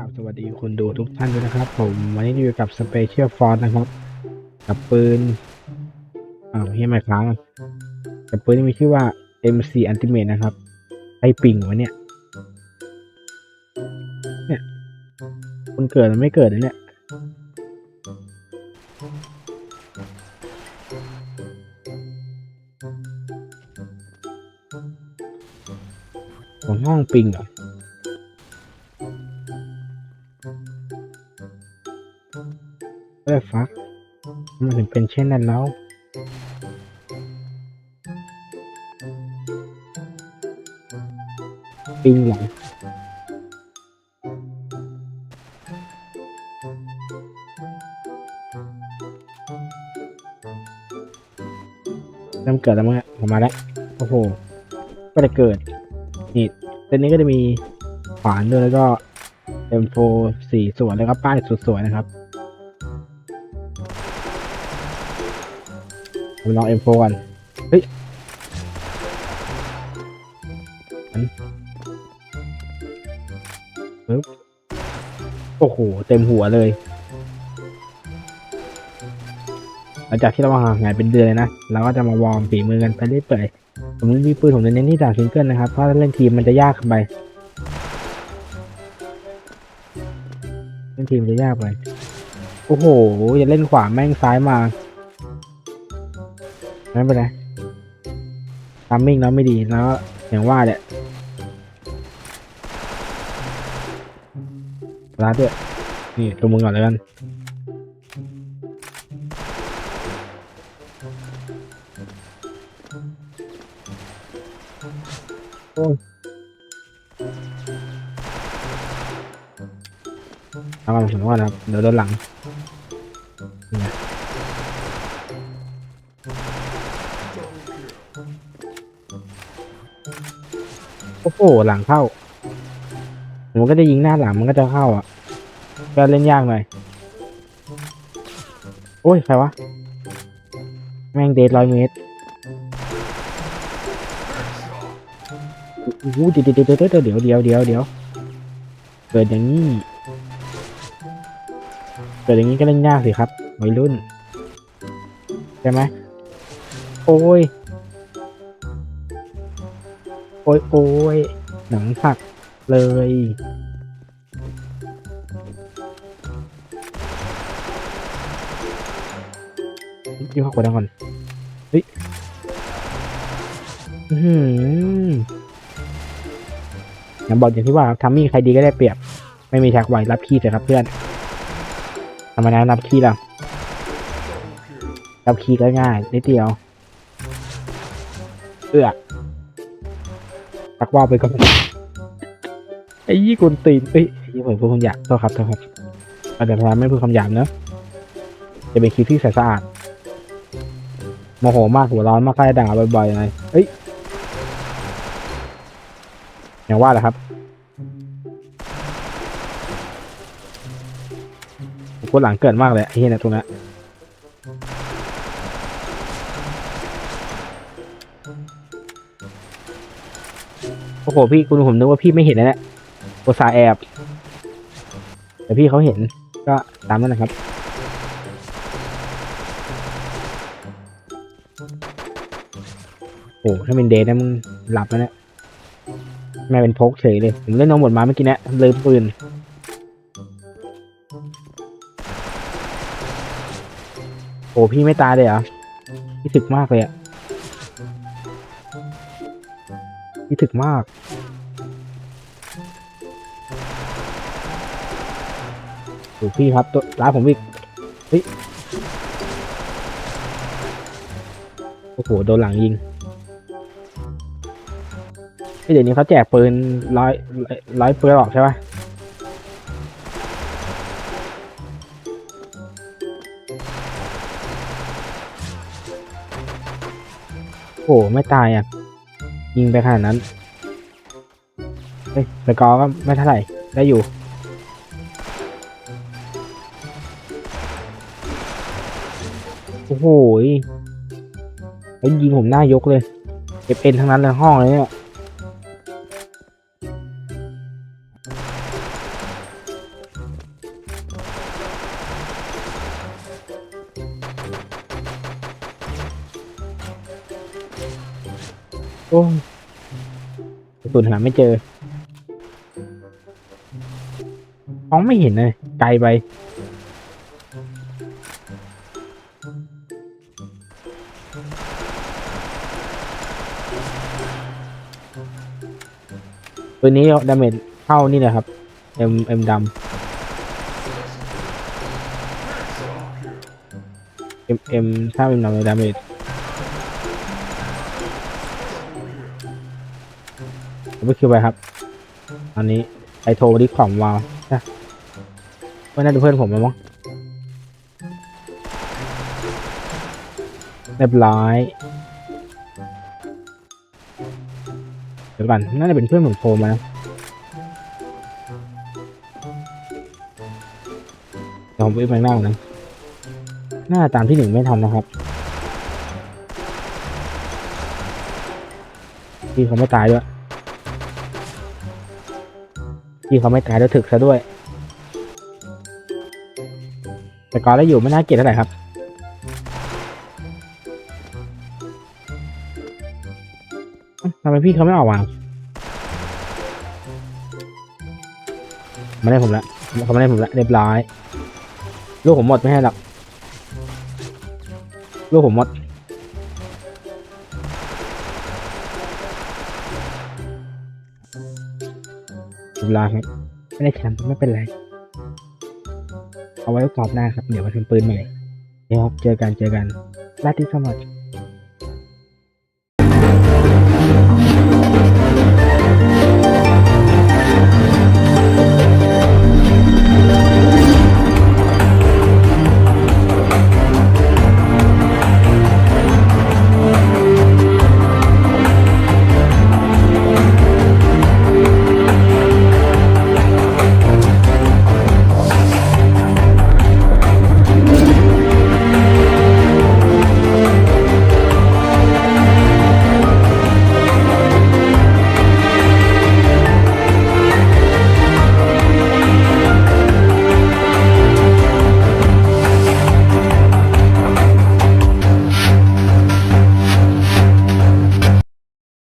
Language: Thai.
กับสวัสดีคุณดูทุกท่านด้วยนะครับ ผมวันนี้อยู่กับสเปเชียลฟอร์นะครับ กับปืนอ้าเฮียไม่ค้างกับปืนที่มีชื่อว่า MC Ultimate นะครับ ไอปิงวะเนี่ย เนี่ยคุณเกิดมันไม่เกิดนะเนี่ยของห้องปิงเหรอ เอ้ฟักมันถึงเป็นเช่นนั้นแล้วปิงเหรอเริ่มเกิดแล้วมั้งผมมาแล้ว โอ้โห ก็จะเกิด นี่เซตนี้ก็จะมีขวานด้วยแล้วก็ M4 สี่ส่วนแล้วก็ป้ายสวยๆนะครับ ผมลอง M4 ก่อนเฮ้ยอันปึ๊บโอ้โห เต็มหัวเลย หลังจากที่เราห่างหายเป็นเดือนเลยนะ เราก็จะมาวอร์มฝีมือกันไปเรื่อยเปื่อยผมมีปืนผมจะเน้นที่ด่านซิงเกิลนะครับ เพราะถ้าเล่นทีมมันจะยากไป เล่นทีมจะยากไป โอ้โหอย่าเล่นขวาแม่งซ้ายมา ไม่เป็นไรทามมิ่งเราไม่ดีแล้วอย่างว่าเนี่ยร้านด้วยนี่ตัวมึงก่อนเลยกันโอ้ยเอามาผมว่านะครับ เดี๋ยวโดนหลังนี่ โอ้โหหลังเข้าผมก็จะยิงหน้าหลังมันก็จะเข้าอะก็เล่นยากหน่อยโอ้ยใครวะ แม่งเดทร้อยเมตรโอ้โหเดี๋ยวเดี๋ยวเดี๋ยวเดี๋ยวเดี๋ยวเดี๋ยวเดี๋ยวเกิดอย่างนี้เกิดอย่างนี้ก็เล่นยากสิครับวัยรุ่นใช่ไหมโอ้ย โอ้ยโอ้ยหนังหักเลย ยิ่งเข้ากดดังก่อนเฮ้ยอื้อหือย่างบอกอย่างที่ว่าทำมี่ใครดีก็ได้เปรียบ ไม่มีชักไหวรับขี้เลยครับเพื่อนธรรมดารับขี้เรารับขี้ก็ง่ายนิดเดียวเอื้อ ตักว่าวไปก่อนไอ้ยี่กุนตีนเอ้ยไอ้ยี่ผมพูดคำหยาบโทษครับโทษครับอาแต่พยาไม่พูดคำหยาบเนอะจะเป็นคลิปที่ใสสะอาดโมโหมากหัวร้อนมากใครด่าบ่อยๆเลยเอ้ยอย่างว่าแหละครับกูหลังเกิดมากเลยไอ้เหี้ยตรงนี้ อ้โหพี่คุณผมนึกว่าพี่ไม่เห็นนะเนี่ยโอตสาแอบแต่พี่เขาเห็นก็ตามนั้นนะครับโอ้ถ้าเป็นเดย์นะมึงหลับแล้วเนี่ยแม่เป็นพกเฉยเลย ผมเล่นน้องหมดมาเมื่อกี้เนะลืมปืนโอ้พี่ไม่ตายเลยเหรอพี่ถึกมากเลยอะ พี่ถึกมากโอ้พี่ครับตัวร้านผมอีกเฮ้ยโอ้โหโดนหลังยิงเฮ้ยเดี๋ยวนี้เขาแจกปืนร้อยร้อยปืนหรอกใช่ปะโอ้ไม่ตายอะ ยิงไปขนาดนั้น เฮ้ยสกอก็ไม่เท่าไหร่ ได้อยู่ โอ้โหแล้วยิงผมหน้ายกเลยเอฟเอ็นทั้งนั้นเลยห้องเลยเนี่ยโอ้ สุนหาไม่เจอมองไม่เห็นเลยไกลไปตัวนี้ดาเมจเข้านี่นะครับเอ็มเอ็มดำเอ็มเอ็มถ้าเอ็มดำดาเมจ ไม่คิวไปครับตอนนี้ไอโทรมาที่ของวาวนะไม่น่าจะเพื่อนผมแล้วมั้งเรียบร้อยเดี๋ยวก่อนน่าจะเป็นเพื่อนผมโทรมานะเดี๋ยวผมไปข้างหน้าก่อนนะน่าจะตามที่หนึ่งไม่ทันนะครับพี่เขาไม่ตายด้วย พี่เขาไม่ตายแล้วถึกซะด้วย แต่ก่อนแล้อยู่ไม่น่าเกลียดเท่าไหร่ครับ ทำไมพี่เขาไม่ออกมาไม่ได้ผมละเขาไม่ได้ผมละเรียบร้อย ลูกผมหมดไม่ให้หรอก ลูกผมหมด เรียบร้อยครับ ไม่ได้แชมป์ไม่เป็นไร เอาไว้รอบหน้าครับ เดี๋ยวมาทำปืนใหม่เดี๋ยวครับเจอกันเจอกันลาติสมัคร